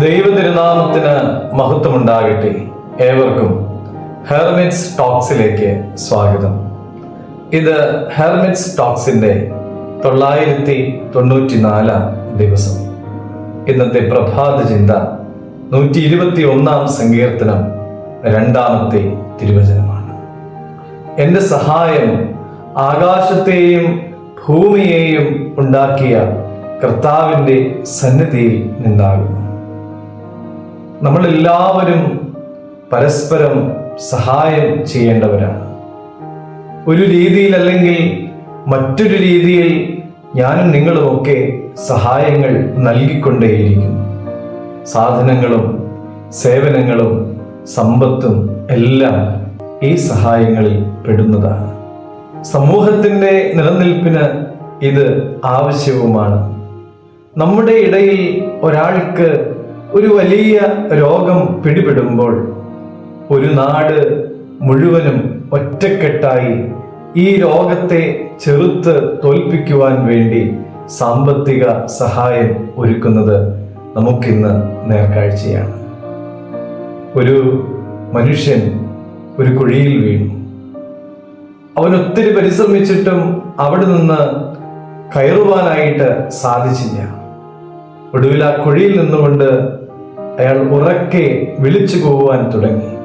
ദൈവതിരുനാമത്തിന് മഹത്വമുണ്ടാകട്ടെ ഏവർക്കും ഹെർമിറ്റ്സ് ടോക്സിലേക്ക് സ്വാഗതം. ഇത് ഹെർമിറ്റ്സ് ടോക്സിന്റെ തൊള്ളായിരത്തി തൊണ്ണൂറ്റി നാലാം ദിവസം. ഇന്നത്തെ പ്രഭാത ചിന്ത നൂറ്റി ഇരുപത്തി ഒന്നാം സങ്കീർത്തനം രണ്ടാമത്തെ തിരുവചനമാണ്. എന്റെ സഹായം ആകാശത്തെയും ഭൂമിയെയും ഉണ്ടാക്കിയ കർത്താവിന്റെ സന്നിധിയിൽ നിന്നാകുന്നു. നമ്മളെല്ലാവരും പരസ്പരം സഹായം ചെയ്യേണ്ടവരാണ്. ഒരു രീതിയിൽ അല്ലെങ്കിൽ മറ്റൊരു രീതിയിൽ ഞാനും നിങ്ങളുമൊക്കെ സഹായങ്ങൾ നൽകിക്കൊണ്ടേയിരിക്കും. സാധനങ്ങളും സേവനങ്ങളും സമ്പത്തും എല്ലാം ഈ സഹായങ്ങളിൽ പെടുന്നതാണ്. സമൂഹത്തിന്റെ നിലനിൽപ്പിന് ഇത് ആവശ്യവുമാണ്. നമ്മുടെ ഇടയിൽ ഒരാൾക്ക് ഒരു വലിയ രോഗം പിടിപെടുമ്പോൾ ഒരു നാട് മുഴുവനും ഒറ്റക്കെട്ടായി ഈ രോഗത്തെ ചെറുത്ത് തോൽപ്പിക്കുവാൻ വേണ്ടി സാമ്പത്തിക സഹായം ഒരുക്കുന്നത് നമുക്കിന്ന് നേർക്കാഴ്ചയാണ്. ഒരു മനുഷ്യൻ ഒരു കുഴിയിൽ വീണു. അവൻ ഒത്തിരി പരിശ്രമിച്ചിട്ടും അവിടെ നിന്ന് കയറുവാനായിട്ട് സാധിച്ചില്ല. ഒടുവിൽ ആ കുഴിയിൽ നിന്നുകൊണ്ട് അയാൾ ഉറക്കെ വിളിച്ചു പോവാൻ തുടങ്ങി.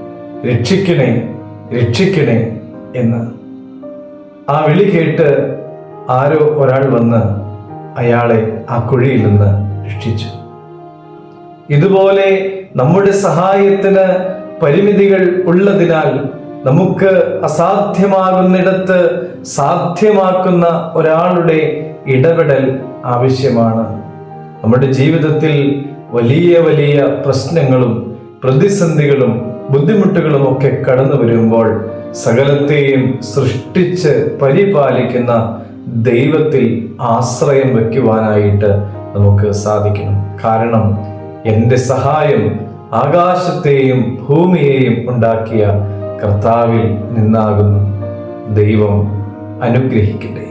രക്ഷിക്കണേ രക്ഷിക്കണേ എന്ന്. ആ വിളി കേട്ട് ആരോ ഒരാൾ വന്ന് അയാളെ ആ കുഴിയിൽ നിന്ന് രക്ഷിച്ചു. ഇതുപോലെ നമ്മുടെ സഹായത്തിന് പരിമിതികൾ ഉള്ളതിനാൽ നമുക്ക് അസാധ്യമാകുന്നിടത്ത് സാധ്യമാക്കുന്ന ഒരാളുടെ ഇടപെടൽ ആവശ്യമാണ്. നമ്മുടെ ജീവിതത്തിൽ വലിയ വലിയ പ്രശ്നങ്ങളും പ്രതിസന്ധികളും ബുദ്ധിമുട്ടുകളും ഒക്കെ കടന്നു വരുമ്പോൾ സകലത്തെയും സൃഷ്ടിച്ച് പരിപാലിക്കുന്ന ദൈവത്തിൽ ആശ്രയം വയ്ക്കുവാനായിട്ട് നമുക്ക് സാധിക്കണം. കാരണം എന്റെ സഹായം ആകാശത്തെയും ഭൂമിയെയും ഉണ്ടാക്കിയ കർത്താവിൽ നിന്നാകുന്നു. ദൈവം അനുഗ്രഹിക്കട്ടെ.